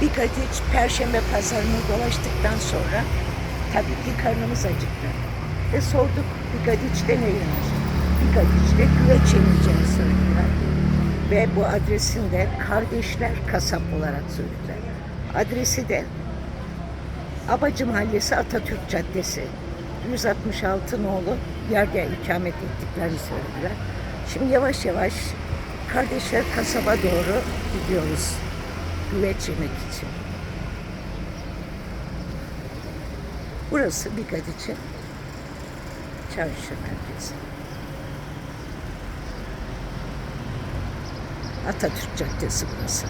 Bigadiç Perşembe pazarını dolaştıktan sonra tabii ki karnımız acıktı. Ve sorduk Bigadiç'te ne yenir? Bigadiç'te güveç yeneceğini söylediler. Ve bu adresin de Kardeşler Kasap olarak söylediler. Adresi de Abacı Mahallesi Atatürk Caddesi. 166 nolu yerde ikamet ettiklerini söylediler. Şimdi yavaş yavaş Kardeşler Kasaba doğru gidiyoruz. Güveç yemek için. Burası Bigad için çarşı merkezi. Atatürk Caddesi burası.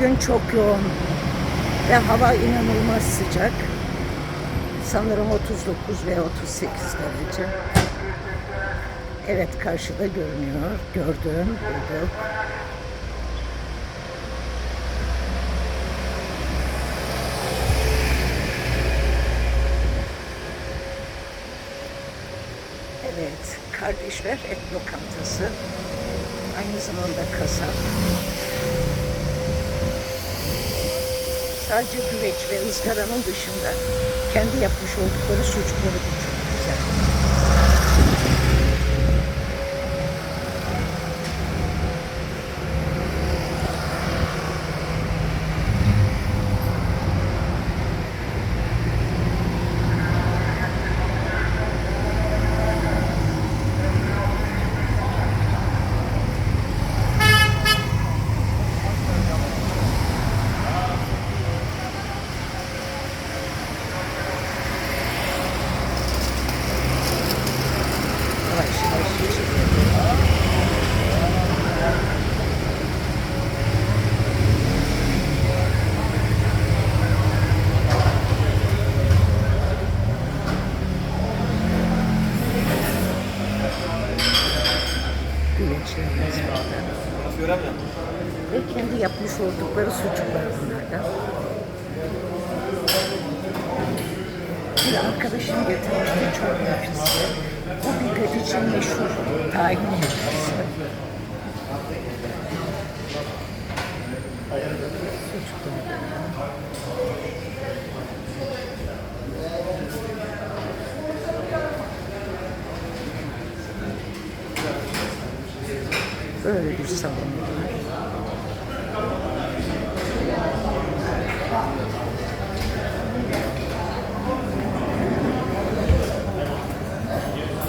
Bugün çok yoğun ve hava inanılmaz sıcak. Sanırım 39 ve 38 derece. Evet karşıda görünüyor. Gördüm, bulduk. Evet, Kardeşler Et Lokantası. Aynı zamanda kasap. Sadece güveç ve ızgaranın dışında kendi yapmış oldukları sucukları da çok güzel. Yavaş yavaş geçelim. Güveçlerimiz burada. Ve kendi yapmış oldukları sucuklar bunlardan. Bir arkadaşım getirmişti çok nefisli. Bu bir için meşhur tahin helvası. Sucuklar. Böyle bir salon var.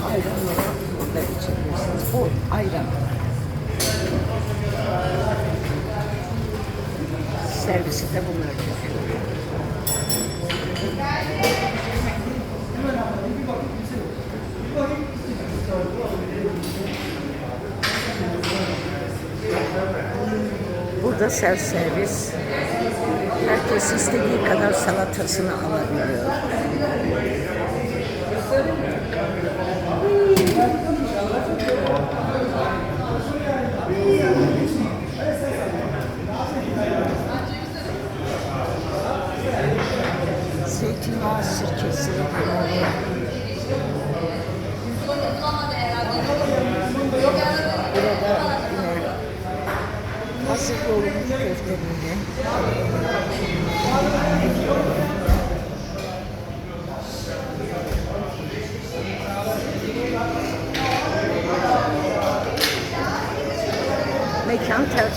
ayranları burada içebilirsiniz. Bu ayran. Servisi de bunlar yapıyor. Burada self servis. Herkes istediği kadar salatasını alabiliyor.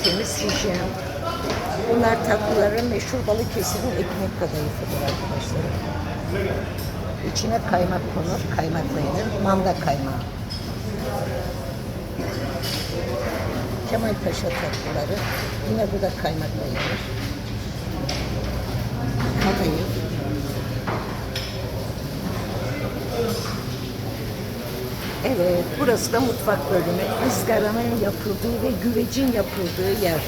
Tertemiz, hijyen. Bunlar tatlıların meşhur Balıkesir'in ekmek kadayıfıdır arkadaşlar. İçine kaymak konur, kaymakla yenir. Manda kaymağı. Kemal Paşa tatlıları. Yine bu da kaymakla yenir. Evet, burası da mutfak bölümü. Izgaranın yapıldığı ve güvecin yapıldığı yer.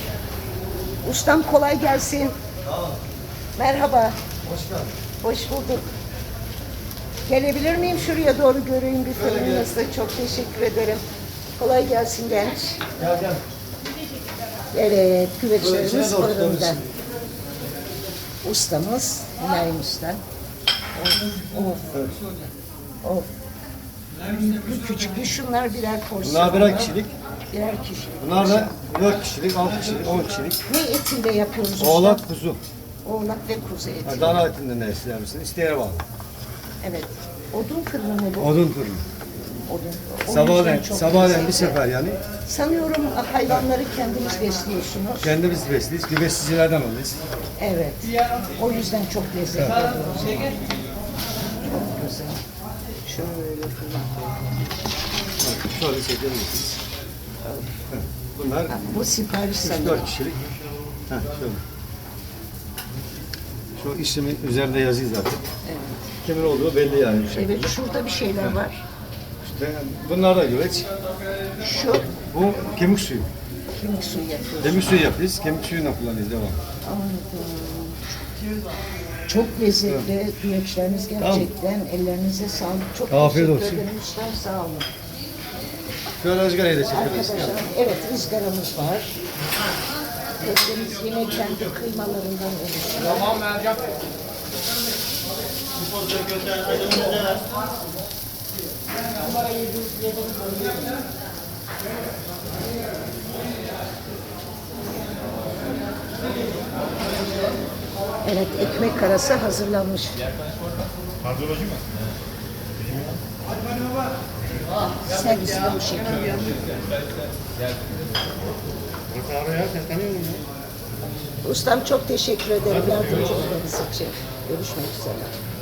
Ustam kolay gelsin. Merhaba. Hoş geldin. Hoş bulduk. Gelebilir miyim şuraya doğru göreyim bir fırınınızda? Çok teşekkür ederim. Kolay gelsin genç. Gel gel. Evet, güveçlerimiz doğru fırında. Ustamız Mülayim Usta. Of, of, of. Büyüklü küçüklü şunlar birer porsiyon. Bunlar birer kişilik. Birer kişilik. Bunlar da 4 kişilik, 6 kişilik, 10 kişilik. Ne etinde yapıyoruz usta? Oğlak kuzu. Oğlak ve kuzu eti. Yani dana etinden ne ister misin? İsteğe bağlı. Evet. Odun fırını mı bu? Odun fırını. Odun. Sabahleyin, sabahleyin bir sefer yani. Sanıyorum hayvanları kendiniz besliyorsunuz. Kendimiz besliyiz. Güvesizcilerden alırız. Evet. O yüzden çok lezzetli oluyor. Çok güzel. Şöyle. Bak, Şöyle. Heh, Bunlar Ha, Bu sipariş sanırım. 4 kişilik. Heh, şöyle. Şu işimin üzerinde yazıyor zaten. Evet. Kimin olduğu belli yani. bu şekilde. evet, şurada bir şeyler var. İşte bunlar da güveç. Şu Bu kemik suyu. kemik suyu yapıyoruz. Kemik suyu yapıyoruz. Kemik suyuyla kullanıyoruz devam. Anladım. Çok lezzetli güveçleriniz gerçekten. Ellerinize sağlık. Çok Afiyet teşekkür olsun. ederim ustam. Sağ olun. Şöyle ızgarayı da çekebiliriz. Evet ızgaramız var. Etlerimiz yine kendi kıymalarından oluşuyor. Evet, ekmek arası hazırlanmış. Servisi de bu şekilde. Ustam çok teşekkür ederim yardımcı olduğunuz için. Görüşmek üzere.